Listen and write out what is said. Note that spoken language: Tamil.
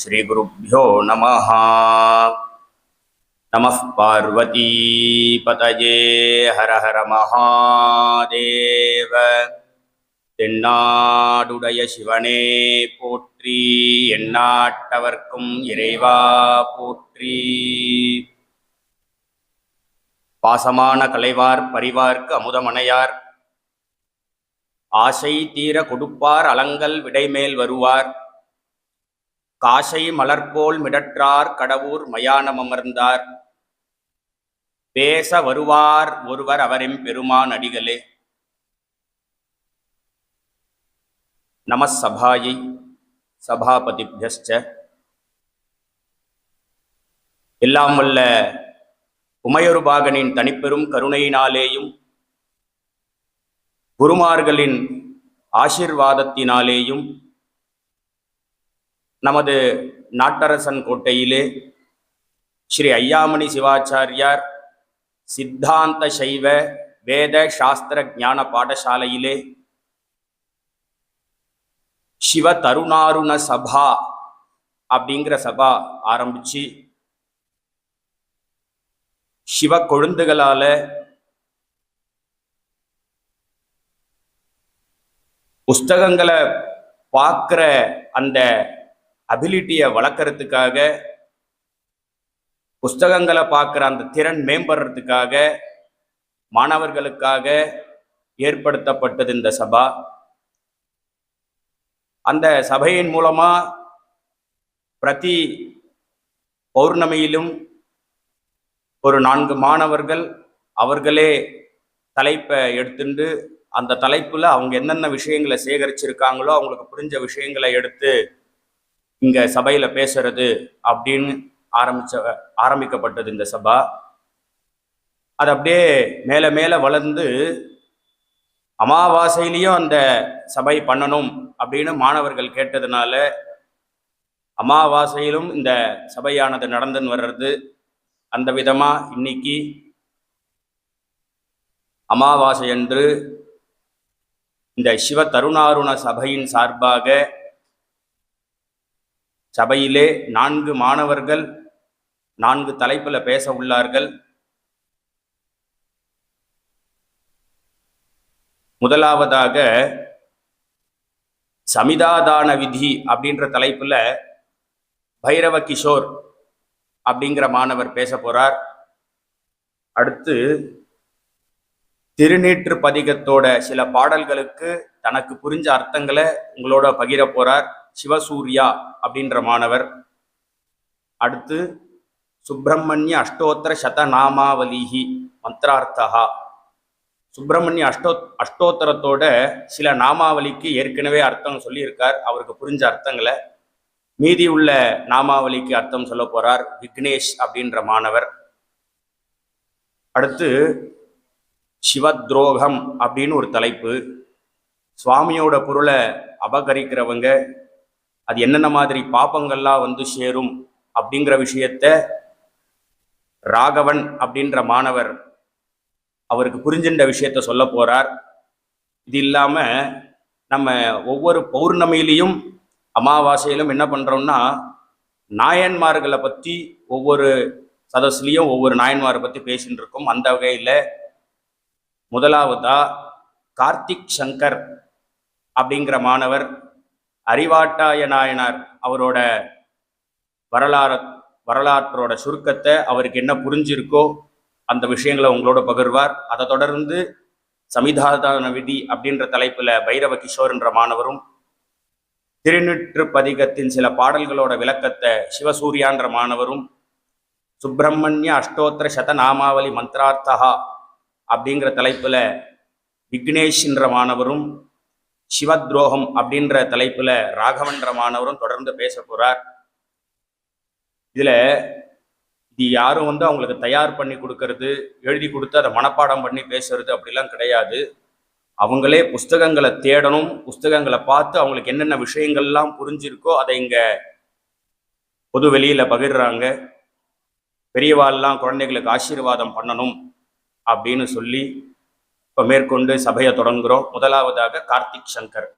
ஸ்ரீகுருப்போ நம நம பார்வதீபதே ஹர ஹர மகாதேவ. தென்னாடுடைய சிவனே போற்றி எண்ணாட்டவர்க்கும் இறைவா போற்றி. பாசமான கலைவார் பரிவார்க்கு அமுதமனையார் ஆசை தீர கொடுப்பார் அலங்கல் விடைமேல் வருவார். காசை மலர்போல் மிடற்றார் கடவுர் மயானம் அமர்ந்தார் பேச வருவார் ஒருவர் அவரின் பெருமான் அடிகளே. நமசபாயை சபாபதி எல்லாம் வல்ல உமையொருபாகனின் தனிப்பெரும் கருணையினாலேயும் குருமார்களின் ஆசிர்வாதத்தினாலேயும் நமது நாட்டரசன் கோட்டையிலே ஸ்ரீ ஐயாமணி சிவாச்சாரியார் சித்தாந்த சைவ வேத சாஸ்திர ஞான பாடசாலையிலே சிவ தருணாருண சபா அப்படிங்கிற சபா ஆரம்பிச்சு சிவ கொழுந்துகளால புஸ்தகங்களை பார்க்குற அந்த அபிலிட்டியை வளர்க்கறதுக்காக புஸ்தகங்களை பார்க்குற அந்த திறன் மேம்படுறதுக்காக மாணவர்களுக்காக ஏற்படுத்தப்பட்டது இந்த சபா. அந்த சபையின் மூலமாக பிரதி பௌர்ணமியிலும் ஒரு நான்கு மாணவர்கள் அவர்களே தலைப்பை எடுத்துட்டு அந்த தலைப்பில் அவங்க என்னென்ன விஷயங்களை சேகரிச்சிருக்காங்களோ அவங்களுக்கு புரிஞ்ச விஷயங்களை எடுத்து இங்க சபையில பேசுறது அப்படின்னு ஆரம்பிச்ச ஆரம்பிக்கப்பட்டது இந்த சபா. அது அப்படியே மேல மேல வளர்ந்து அமாவாசையிலையும் அந்த சபை பண்ணணும் அப்படின்னு மாணவர்கள் கேட்டதுனால அமாவாசையிலும் இந்த சபையானது நடந்துன்னு வர்றது அந்த விதமா இன்னைக்கு அமாவாசை அன்று இந்த சிவ தருணாருண சபையின் சார்பாக சபையிலே நான்கு மாணவர்கள் நான்கு தலைப்பில் பேச உள்ளார்கள். முதலாவதாக சமிதாதான விதி அப்படின்ற தலைப்பில் பைரவ கிஷோர் அப்படிங்கிற மாணவர் பேச போகிறார் அடுத்து திருநீற்று பதிகத்தோட சில பாடல்களுக்கு தனக்கு புரிஞ்ச அர்த்தங்களை உங்களோட பகிர போகிறார் சிவசூர்யா அப்படின்ற மாணவர். அடுத்து சுப்பிரமணிய அஷ்டோத்தர சதநாமாவலிஹி மந்திரார்த்தகா சுப்பிரமணிய அஷ்டோ அஷ்டோத்தரத்தோட சில நாமாவலிக்கு ஏற்கனவே அர்த்தம் சொல்லியிருக்கார். அவருக்கு புரிஞ்ச அர்த்தங்களை. மீதி உள்ள நாமாவலிக்கு அர்த்தம் சொல்ல போறார் விக்னேஷ் அப்படின்ற மாணவர். அடுத்து சிவத்ரோகம் அப்படின்னு ஒரு தலைப்பு. சுவாமியோட பொருளை அபகரிக்கிறவங்க அது என்னென்ன மாதிரி பாப்பங்கள்லாம் வந்து சேரும் அப்படிங்கிற விஷயத்த ராகவன் அப்படின்ற மாணவர் அவருக்கு புரிஞ்சின்ற விஷயத்த சொல்ல போறார். இது இல்லாம நம்ம ஒவ்வொரு பௌர்ணமியிலையும் அமாவாசையிலும் என்ன பண்றோம்னா நாயன்மார்களை பத்தி ஒவ்வொரு சதஸ்லையும் ஒவ்வொரு நாயன்மாரை பத்தி பேசிட்டு இருக்கோம். அந்த வகையில முதலாவதா கார்த்திக் சங்கர் அப்படிங்கிற மாணவர் அறிவாட்டாய நாயனார் அவரோட வரலாறு வரலாற்றோட சுருக்கத்தை அவருக்கு என்ன புரிஞ்சிருக்கோ அந்த விஷயங்களை உங்களோட பகிர்வார். அதை தொடர்ந்து சமிதாதான விதி அப்படின்ற தலைப்பில் பைரவ கிஷோர் என்ற மாணவரும் திருநிற்று பதிகத்தின் சில பாடல்களோட விளக்கத்தை சிவசூர்யான்ற மாணவரும் சுப்பிரமணிய அஷ்டோத்திர சதநாமாவளி மந்திரார்த்தகா அப்படிங்கிற தலைப்பில் விக்னேஷ் என்ற மாணவரும் சிவத்ரோகம் அப்படின்ற தலைப்புல ராகவன்ற மாணவரும் தொடர்ந்து பேச போறார். இதுல இது யாரும் வந்து அவங்களுக்கு தயார் பண்ணி கொடுக்கறது எழுதி கொடுத்து அதை மனப்பாடம் பண்ணி பேசுறது அப்படிலாம் கிடையாது. அவங்களே புஸ்தகங்களை தேடணும் புஸ்தகங்களை பார்த்து அவங்களுக்கு என்னென்ன விஷயங்கள்லாம் புரிஞ்சிருக்கோ அதை இங்கே பொது வெளியில் பகிர்றாங்க. பெரியவாள்லாம் குழந்தைகளுக்கு ஆசீர்வாதம் பண்ணணும் அப்படின்னு சொல்லி இப்போ மேற்கொண்டு சபையை தொடங்குகிறோம் முதலாவதாக கார்த்திக் சங்கர்.